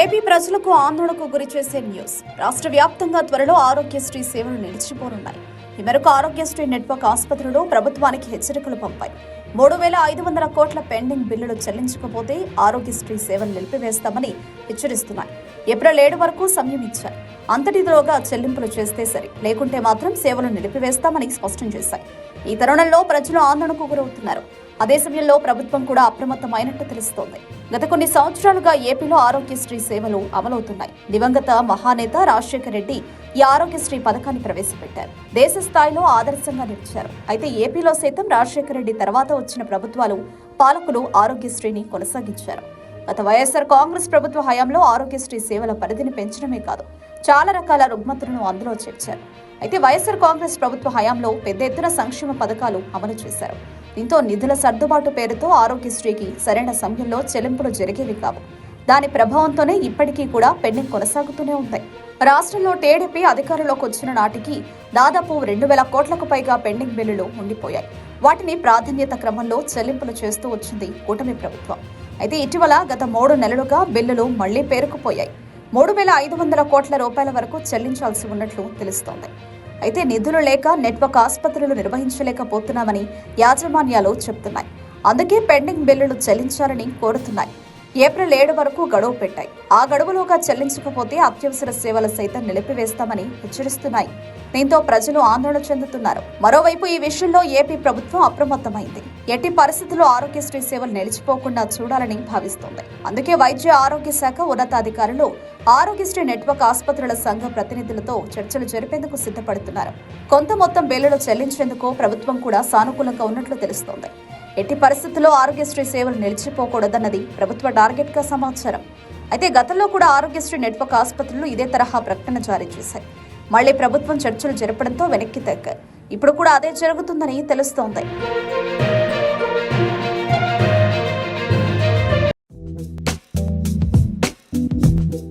AP ప్రజలకు ఆందోళనకు గురి చేసే న్యూస్. రాష్ట్ర వ్యాప్తంగా త్వరలో ఆరోగ్యశ్రీ సేవలు నిలిచిపోనున్నాయి. ఈ మేరకు ఆరోగ్యశ్రీ నెట్వర్క్ ఆసుపత్రులు ప్రభుత్వానికి హెచ్చరికలు పంపాయి. మూడు వేల ఐదు వందల కోట్ల పెండింగ్ బిల్లులు చెల్లించకపోతే ఆరోగ్యశ్రీ సేవలు నిలిపివేస్తామని హెచ్చరిస్తున్నాయి. ఏప్రిల్ ఏడు వరకు సమయం ఇచ్చారు అంతటిలోగా చెల్లింపులు చేస్తే సరి. లేకుంటే మాత్రం సేవలు నిలిపివేస్తామని స్పష్టం చేశాయి. ఈ తరుణంలో ప్రజలు ఆందోళనకు గురవుతున్నారు. అదే సమయంలో ప్రభుత్వం కూడా అప్రమత్తమైనట్టు తెలుస్తోంది. గత కొన్ని సంవత్సరాలుగా ఏపీలో ఆరోగ్యశ్రీ సేవలు అమలవుతున్నాయి. దివంగత మహానేత రాజశేఖర రెడ్డి ఈ ఆరోగ్యశ్రీ పథకాన్ని ప్రవేశపెట్టారు. దేశ స్థాయిలో ఆదర్శంగా నిలిచారు. అయితే ఏపీలో సైతం రాజశేఖర రెడ్డి తర్వాత వచ్చిన ప్రభుత్వాలు పాలకులు ఆరోగ్యశ్రీని కొనసాగించారు. గత వైఎస్ఆర్ కాంగ్రెస్ ప్రభుత్వ హయాంలో ఆరోగ్యశ్రీ సేవల పరిధిని పెంచడమే కాదు చాలా రకాల రుగ్మతులను అందులో చేర్చారు. అయితే వైఎస్ఆర్ కాంగ్రెస్ ప్రభుత్వ హయాంలో పెద్ద ఎత్తున సంక్షేమ పథకాలు అమలు చేశారు. దీంతో నిధుల సర్దుబాటు పేరుతో ఆరోగ్యశ్రీకి సరైన సమయంలో చెల్లింపులు జరిగేవి కావు. దాని ప్రభావంతోనే ఇప్పటికీ కూడా పెండింగ్ కొనసాగుతూనే ఉంటాయి రాష్ట్రంలో టీడీపీ అధికారంలోకి వచ్చిన నాటికి దాదాపు రెండు వేల కోట్లకు పైగా పెండింగ్ బిల్లులు ఉండిపోయాయి. వాటిని ప్రాధాన్యత క్రమంలో చెల్లింపులు చేస్తూ వచ్చింది కూటమి ప్రభుత్వం. అయితే ఇటీవల గత మూడు నెలలుగా బిల్లులు మళ్ళీ పేరుకుపోయాయి. మూడు వేల ఐదు వందల కోట్ల రూపాయల వరకు చెల్లించాల్సి ఉన్నట్లు తెలుస్తోంది. అయితే నిధులు లేక నెట్వర్క్ ఆసుపత్రులు నిర్వహించలేకపోతున్నామని యాజమాన్యాలు చెప్తున్నాయి. అందుకే పెండింగ్ బిల్లులు చెల్లించాలని కోరుతున్నాయి. ఏప్రిల్ ఏడు వరకు గడువు పెట్టాయి. ఆ గడువులోగా చెల్లించకపోతే అత్యవసర సేవలు సైతం నిలిపివేస్తామని హెచ్చరిస్తున్నాయి. దీంతో ప్రజలు ఆందోళన చెందుతున్నారు. మరోవైపు ఈ విషయంలో ఏపీ ప్రభుత్వం అప్రమత్తమైంది. ఎట్టి పరిస్థితుల్లో ఆరోగ్యశ్రీ సేవలు నిలిచిపోకుండా చూడాలని భావిస్తోంది. అందుకే వైద్య ఆరోగ్య శాఖ ఉన్నతాధికారులు ఆరోగ్యశ్రీ నెట్వర్క్ ఆసుపత్రుల సంఘ ప్రతినిధులతో చర్చలు జరిపేందుకు సిద్ధపడుతున్నారు. కొంత మొత్తం బిల్లులు చెల్లించేందుకు ప్రభుత్వం కూడా సానుకూలంగా ఉన్నట్లు తెలుస్తోంది. ఎట్టి పరిస్థితుల్లో ఆరోగ్యశ్రీ సేవలు నిలిచిపోకూడదన్నది ప్రభుత్వ టార్గెట్గా సమాచారం. అయితే గతంలో కూడా ఆరోగ్యశ్రీ నెట్వర్క్ ఆసుపత్రులు ఇదే తరహా ప్రకటన జారీ చేశాయి. మళ్ళీ ప్రభుత్వం చర్చలు జరపడంతో వెనక్కి తగ్గారు ఇప్పుడు కూడా అదే జరుగుతుందని తెలుస్తోంది.